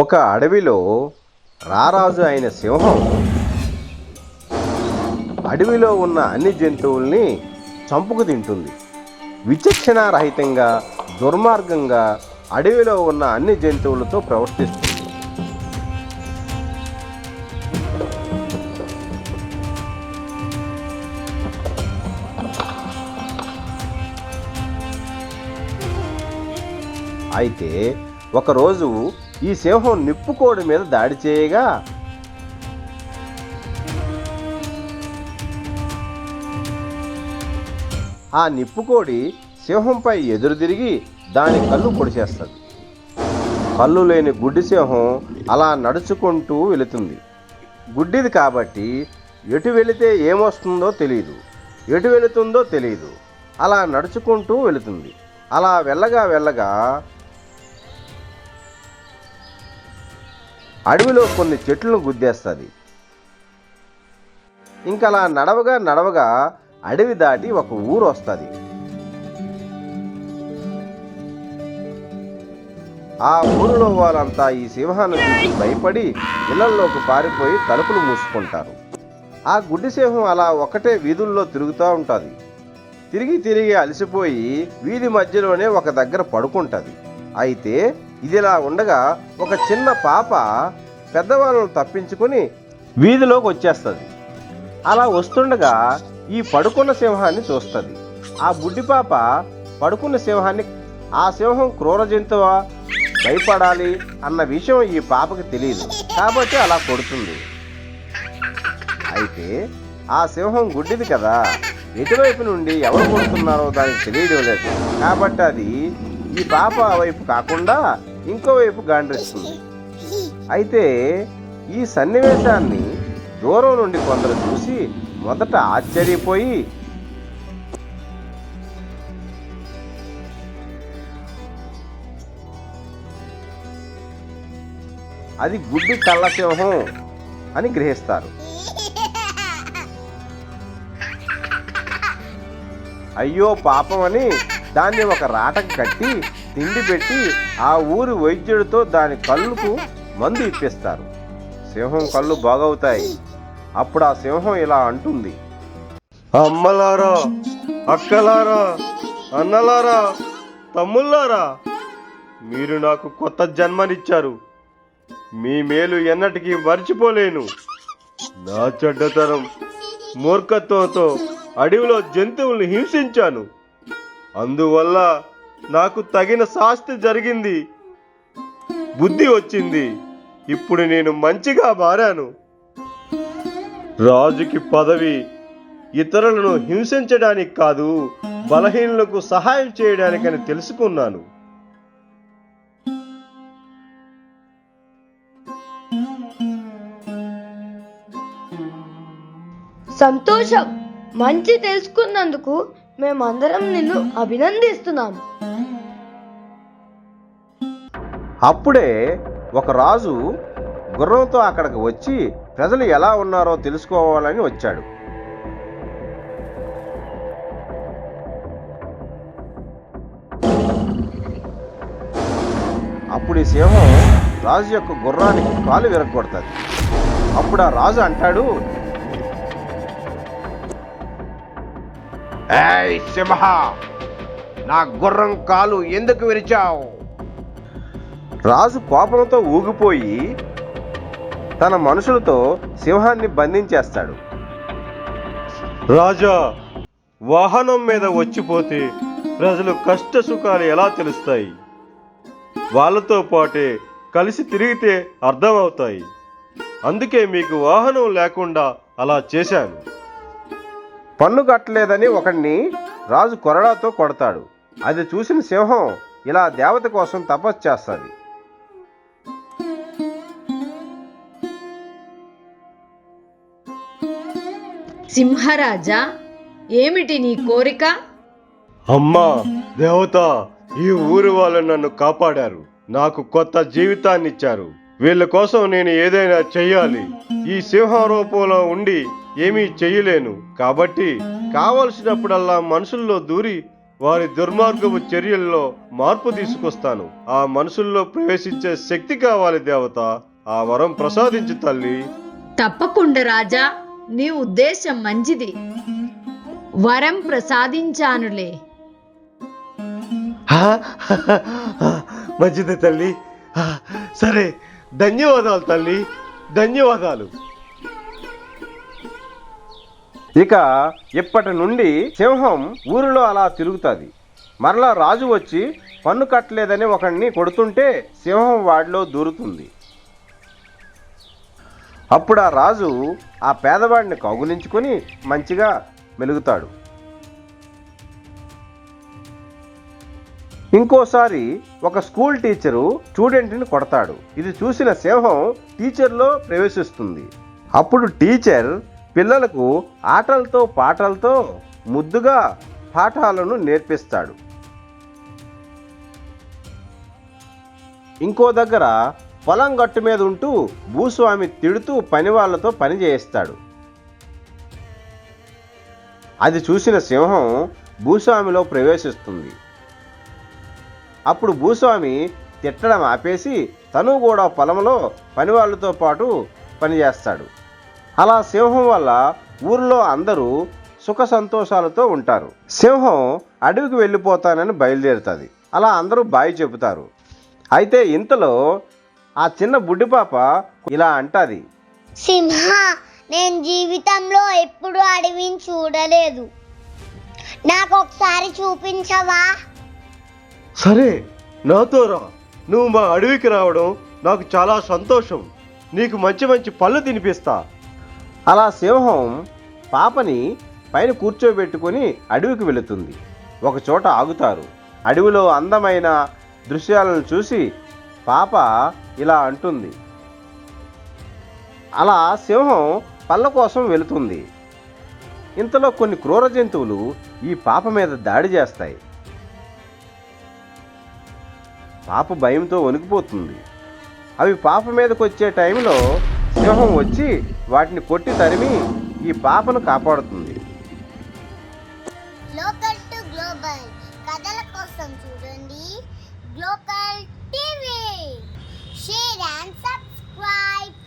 ఒక అడవిలో రారాజు అయిన సింహం అడవిలో ఉన్న అన్ని జంతువుల్ని చంపుకు తింటుంది. విచక్షణారహితంగా దుర్మార్గంగా అడవిలో ఉన్న అన్ని జంతువులతో ప్రవర్తిస్తుంది. అయితే ఒకరోజు ఈ సింహం నిప్పుకోడి మీద దాడి చేయగా ఆ నిప్పుకోడి సింహంపై ఎదురు తిరిగి దాని కళ్ళు పొడిచేస్తుంది. కళ్ళు లేని గుడ్డి సింహం అలా నడుచుకుంటూ వెళుతుంది. గుడ్డిది కాబట్టి ఎటు వెళితే ఏమొస్తుందో తెలియదు ఎటు వెళుతుందో తెలియదు అలా నడుచుకుంటూ వెళుతుంది. అలా వెళ్ళగా వెళ్ళగా అడవిలో కొన్ని చెట్లను గుద్దేస్తుంది. ఇంకా అలా నడవగా నడవగా అడవి దాటి ఒక ఊరు వస్తుంది ఆ ఊరిలో వాళ్ళంతా ఈ సింహాన్ని చూసి భయపడి ఇళ్ళలోకి పారిపోయి తలుపులు మూసుకుంటారు. ఆ గుడ్డి సింహం అలా ఒకటే వీధుల్లో తిరుగుతూ ఉంటుంది. తిరిగి తిరిగి అలసిపోయి వీధి మధ్యలోనే ఒక దగ్గర పడుకుంటుంది. అయితే ఇదిలా ఉండగా ఒక చిన్న పాప పెద్దవాళ్ళను తప్పించుకొని వీధిలోకి వచ్చేస్తుంది. అలా వస్తుండగా ఈ పడుకున్న సింహాన్ని చూస్తుంది. ఆ బుడ్డి పాప పడుకున్న సింహాన్ని ఆ సింహం క్రూర జంతువా? భయపడాలి అన్న విషయం ఈ పాపకి తెలియదు కాబట్టి అలా కొడుతుంది. అయితే ఆ సింహం గుడ్డిది కదా. ఎటువైపు నుండి ఎవరు కొడుతున్నారో దానికి తెలియడం లేదు. కాబట్టి అది ఈ పాప వైపు కాకుండా ఇంకో వైపు గాండ్రిస్తుంది. అయితే ఈ సన్నివేశాన్ని దూరం నుండి కొందరు చూసి మొదట ఆశ్చర్యపోయి అది గుడ్డి కళ్ళసింహం అని గ్రహిస్తారు. అయ్యో పాపం అని దాన్ని ఒక రాటకు కట్టి తిండి పెట్టి ఆ ఊరి వైద్యుడితో దాని కళ్ళుకు మందు ఇప్పిస్తారు. సింహం కళ్ళు బాగవుతాయి. అప్పుడు ఆ సింహం ఇలా అంటుంది. అమ్మలారా అక్కలారా అన్నలారా తమ్ముళ్ళారా మీరు నాకు కొత్త జన్మనిచ్చారు. మీ మేలు ఎన్నటికీ మర్చిపోలేను. నా చెడ్డతనం మూర్ఖత్వంతో అడవిలో జంతువుల్ని హింసించాను. అందువల్ల నాకు తగిన శాస్తి జరిగింది. బుద్ధి వచ్చింది. ఇప్పుడు నేను మంచిగా మారాను. రాజుకి పదవి ఇతరులను హింసించడానికి కాదు బలహీనులకు సహాయం చేయడానికని తెలుసుకున్నాను. సంతోషం మంచి తెలుసుకున్నందుకు మేమందరం నిన్ను అభినందిస్తున్నాం. అప్పుడే ఒక రాజు గుర్రంతో అక్కడికి వచ్చి ప్రజలు ఎలా ఉన్నారో తెలుసుకోవాలని వచ్చాడు. అప్పుడు ఈ సింహం రాజు యొక్క గుర్రానికి కాలు విరగొడుతుంది. అప్పుడు ఆ రాజు అంటాడు ఏయ్ సింహ నా గుర్రం కాలు ఎందుకు విరిచావు? రాజు కోపంతో ఊగిపోయి తన మనుషులతో సింహాన్ని బంధించేస్తాడు. రాజా వాహనం మీద వచ్చిపోతే ప్రజలు కష్ట సుఖాలు ఎలా తెలుస్తాయి? వాళ్ళతో పాటే కలిసి తిరిగితే అర్థమవుతాయి. అందుకే మీకు వాహనం లేకుండా అలా చేశాను. పన్ను కట్టలేదని ఒకడిని రాజు కొరడాతో కొడతాడు. అది చూసిన సింహం ఇలా దేవత కోసం తపస్సు చేస్తుంది. సింహరాజా ఏమిటి నీ కోరిక? అమ్మా దేవత ఈ ఊరు వాళ్ళు నన్ను కాపాడారు. నాకు కొత్త జీవితాన్ని ఇచ్చారు వీళ్ళ కోసం నేను ఏదైనా చెయ్యాలి. ఈ సింహ రూపంలో ఉండి ఏమీ చెయ్యలేను కాబట్టి కావలసినప్పుడల్లా మనుషుల్లో దూరి వారి దుర్మార్గపు చర్యల్లో మార్పు తీసుకొస్తాను. ఆ మనుషుల్లో ప్రవేశించే శక్తి కావాలి దేవత. ఆ వరం ప్రసాదించు తల్లి. తప్పకుండా రాజా నీ ఉద్దేశం మంచిది. వరం ప్రసాదించానులే. మంచిది తల్లి. సరే ధన్యవాదాలు తల్లి. ధన్యవాదాలు. ఇక ఇప్పటి నుండి సింహం ఊరిలో అలా తిరుగుతుంది. మరలా రాజు వచ్చి పన్ను కట్టలేదని ఒకడిని కొడుతుంటే సింహం వాడిలో దూరుతుంది. అప్పుడు ఆ రాజు ఆ పేదవాడిని కౌగులించుకొని మంచిగా మెలుగుతాడు. ఇంకోసారి ఒక స్కూల్ టీచరు స్టూడెంట్ని కొడతాడు. ఇది చూసిన సింహం టీచర్లో ప్రవేశిస్తుంది. అప్పుడు టీచర్ పిల్లలకు ఆటలతో పాటలతో ముద్దుగా పాఠాలను నేర్పిస్తాడు. ఇంకో దగ్గర పొలం గట్టు మీద ఉంటూ భూస్వామి తిడుతూ పని వాళ్ళతో పని చేయిస్తాడు అది చూసిన సింహం భూస్వామిలో ప్రవేశిస్తుంది. అప్పుడు భూస్వామి తిట్టడం ఆపేసి తను కూడా పొలంలో పనివాళ్ళతో పాటు పనిచేస్తాడు. అలా సింహం వల్ల ఊర్లో అందరూ సుఖ సంతోషాలతో ఉంటారు. సింహం అడవికి వెళ్ళిపోతానని బయలుదేరుతుంది. అలా అందరూ బాయి చెబుతారు. అయితే ఇంతలో ఆ చిన్న బుడ్డి పాప ఇలా అంటాది. సింహ నేను జీవితంలో ఎప్పుడు అడవిని చూడలేదు. నాకు ఒకసారి చూపించవా? సరే నాతో రా. నువ్వు మా అడవికి రావడం నాకు చాలా సంతోషం. నీకు మంచి మంచి పళ్ళు తినిపిస్తా. అలా సింహం పాపని పైన కూర్చోబెట్టుకొని అడవికి వెళుతుంది. ఒకచోట ఆగుతారు. అడవిలో అందమైన దృశ్యాలను చూసి పాప ఇలా అంటుంది. అలా సింహం పళ్ళ కోసం వెళుతుంది. ఇంతలో కొన్ని క్రూర జంతువులు ఈ పాప మీద దాడి చేస్తాయి. పాప భయంతో వణికిపోతుంది. అవి పాప మీదకి వచ్చే టైంలో సింహం వచ్చి వాటిని కొట్టి తరిమి ఈ పాపను కాపాడుతుంది.